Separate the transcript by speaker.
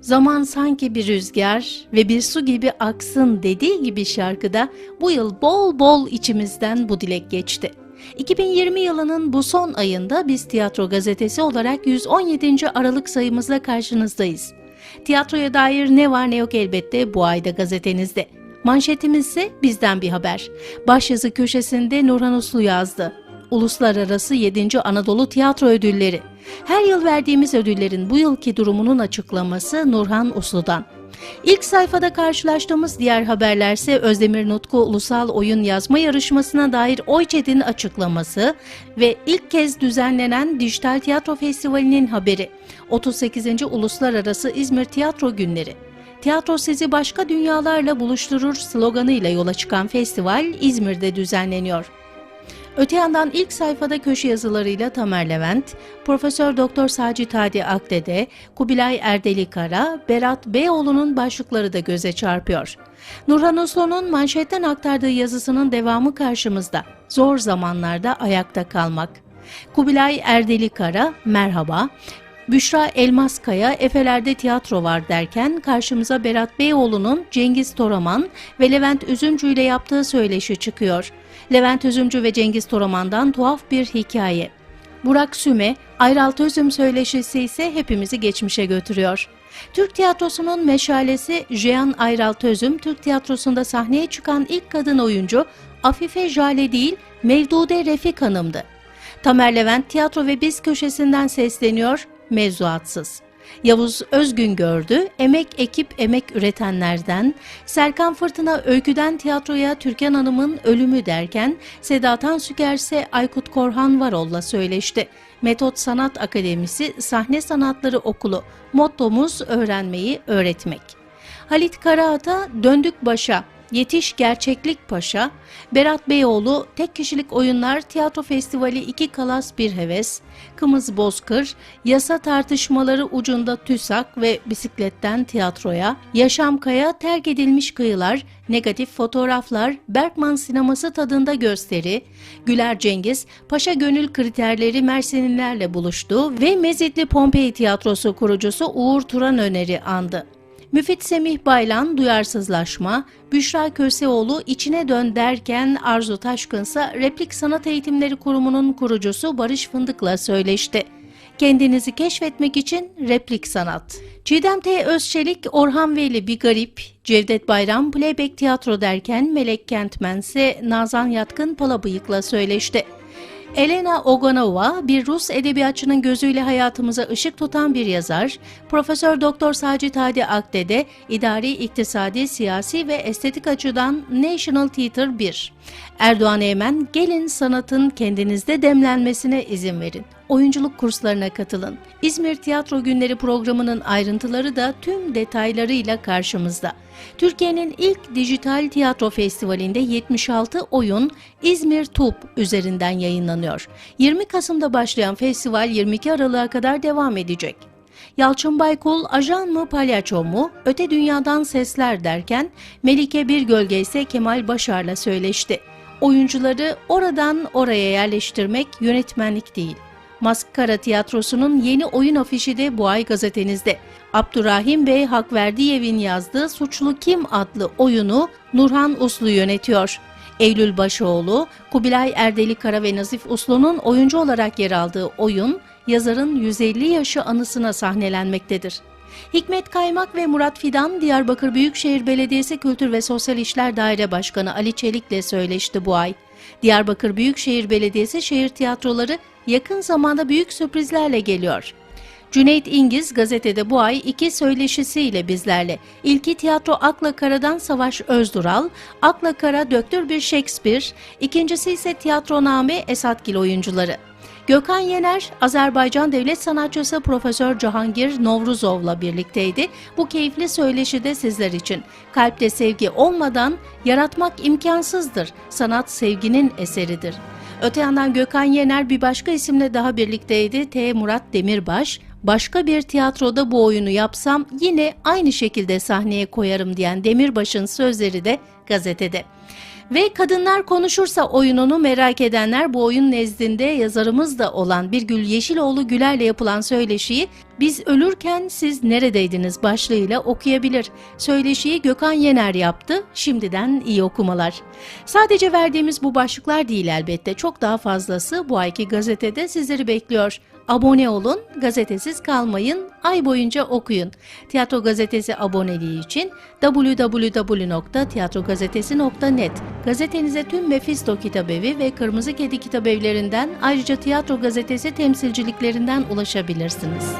Speaker 1: Zaman sanki bir rüzgar ve bir su gibi aksın dediği gibi şarkıda bu yıl bol bol içimizden bu dilek geçti. 2020 yılının bu son ayında biz Tiyatro Gazetesi olarak 117. Aralık sayımızla karşınızdayız. Tiyatroya dair ne var ne yok elbette bu ayda gazetenizde. Manşetimiz ise bizden bir haber. Başyazı köşesinde Nurhan Uslu yazdı. Uluslararası 7. Anadolu Tiyatro Ödülleri. Her yıl verdiğimiz ödüllerin bu yılki durumunun açıklaması Nurhan Uslu'dan. İlk sayfada karşılaştığımız diğer haberlerse Özdemir Nutku Ulusal Oyun Yazma Yarışması'na dair OYÇED'in açıklaması ve ilk kez düzenlenen Dijital Tiyatro Festivali'nin haberi. 38. Uluslararası İzmir Tiyatro Günleri. Tiyatro sizi başka dünyalarla buluşturur sloganıyla yola çıkan festival İzmir'de düzenleniyor. Öte yandan ilk sayfada köşe yazılarıyla Tamer Levent, Profesör Doktor Sacit Hadi Akdede, Kubilay Erdelikara, Berat Beyoğlu'nun başlıkları da göze çarpıyor. Nurhan Uslu'nun manşetten aktardığı yazısının devamı karşımızda. Zor zamanlarda ayakta kalmak. Kubilay Erdelikara, merhaba. Büşra Elmaskaya Efeler'de tiyatro var derken karşımıza Berat Beyoğlu'nun Cengiz Toraman ve Levent Üzümcü ile yaptığı söyleşi çıkıyor. Levent Üzümcü ve Cengiz Toraman'dan tuhaf bir hikaye. Burak Süme, Ayralt Özüm söyleşisi ise hepimizi geçmişe götürüyor. Türk tiyatrosunun meşalesi Jean Ayralt Özüm, Türk tiyatrosunda sahneye çıkan ilk kadın oyuncu Afife Jale değil, Mevdude Refik Hanım'dı. Tamer Levent tiyatro ve biz köşesinden sesleniyor, mevzuatsız. Yavuz Özgün gördü, emek ekip emek üretenlerden, Serkan Fırtına öyküden tiyatroya Türkan Hanım'ın ölümü derken, Seda Tansüker ise Aykut Korhan Varol'la söyleşti. Metot Sanat Akademisi Sahne Sanatları Okulu, mottomuz öğrenmeyi öğretmek. Halit Karaata Döndük Başa, Yetiş Gerçeklik Paşa, Berat Beyoğlu Tek Kişilik Oyunlar Tiyatro Festivali 2 Kalas Bir Heves, Kımız Bozkır, Yasa Tartışmaları Ucunda TÜSAK ve Bisikletten Tiyatroya, Yaşam Kaya Terk Edilmiş Kıyılar, Negatif Fotoğraflar, Berkman Sineması Tadında Gösteri, Güler Cengiz, Paşa Gönül Kriterleri Mersinlilerle buluştu ve Mezitli Pompei Tiyatrosu kurucusu Uğur Turan Öner'i andı. Müfit Semih Baylan duyarsızlaşma, Büşra Köseoğlu içine dön derken Arzu Taşkınsa Replik Sanat Eğitimleri Kurumu'nun kurucusu Barış Fındık'la söyleşti. Kendinizi keşfetmek için replik sanat. Çiğdem T. Özçelik, Orhan Veli Bir Garip, Cevdet Bayram Playback Tiyatro derken Melek Kentmen ise Nazan Yatkın Palabıyık'la söyleşti. Elena Oganova bir Rus edebiyatçının gözüyle hayatımıza ışık tutan bir yazar. Profesör Doktor Sacit Hadi Akdede idari, iktisadi, siyasi ve estetik açıdan National Theater 1. Erdoğan Eymen gelin sanatın kendinizde demlenmesine izin verin. Oyunculuk kurslarına katılın. İzmir Tiyatro Günleri programının ayrıntıları da tüm detaylarıyla karşımızda. Türkiye'nin ilk dijital tiyatro festivalinde 76 oyun İzmir TUP üzerinden yayınlanıyor. 20 Kasım'da başlayan festival 22 Aralık'a kadar devam edecek. Yalçın Baykul ajan mı palyaço mu öte dünyadan sesler derken Melike Bir Gölge ise Kemal Başar'la söyleşti. Oyuncuları oradan oraya yerleştirmek yönetmenlik değil. Maskara Tiyatrosu'nun yeni oyun afişi de bu ay gazetenizde. Abdurrahim Bey Hakverdiyev'in yazdığı Suçlu Kim adlı oyunu Nurhan Uslu yönetiyor. Eylül Başoğlu, Kubilay Erdelikara ve Nazif Uslu'nun oyuncu olarak yer aldığı oyun, yazarın 150 yaşı anısına sahnelenmektedir. Hikmet Kaymak ve Murat Fidan, Diyarbakır Büyükşehir Belediyesi Kültür ve Sosyal İşler Daire Başkanı Ali Çelik'le söyleşti bu ay. Diyarbakır Büyükşehir Belediyesi şehir tiyatroları yakın zamanda büyük sürprizlerle geliyor. Cüneyt İngiz gazetede bu ay iki söyleşisiyle bizlerle. İlki tiyatro Akla Kara'dan Savaş Özdural, Akla Kara döktür bir Shakespeare, ikincisi ise tiyatroname Esatgil oyuncuları. Gökhan Yener, Azerbaycan devlet sanatçısı Profesör Cahangir Novruzov'la birlikteydi. Bu keyifli söyleşi de sizler için. Kalpte sevgi olmadan yaratmak imkansızdır. Sanat sevginin eseridir. Öte yandan Gökhan Yener bir başka isimle daha birlikteydi. T. Murat Demirbaş, başka bir tiyatroda bu oyunu yapsam yine aynı şekilde sahneye koyarım diyen Demirbaş'ın sözleri de gazetede. Ve Kadınlar Konuşursa oyununu merak edenler bu oyun nezdinde yazarımız da olan Birgül Yeşiloğlu Güler'le yapılan söyleşiyi Biz Ölürken Siz Neredeydiniz başlığıyla okuyabilir. Söyleşiyi Gökhan Yener yaptı. Şimdiden iyi okumalar. Sadece verdiğimiz bu başlıklar değil elbette. Çok daha fazlası bu ayki gazetede sizleri bekliyor. Abone olun, gazetesiz kalmayın, ay boyunca okuyun. Tiyatro Gazetesi aboneliği için www.tiyatrogazetesi.net Gazetenize tüm Mephisto kitabevi ve Kırmızı Kedi kitabevlerinden ayrıca Tiyatro Gazetesi temsilciliklerinden ulaşabilirsiniz.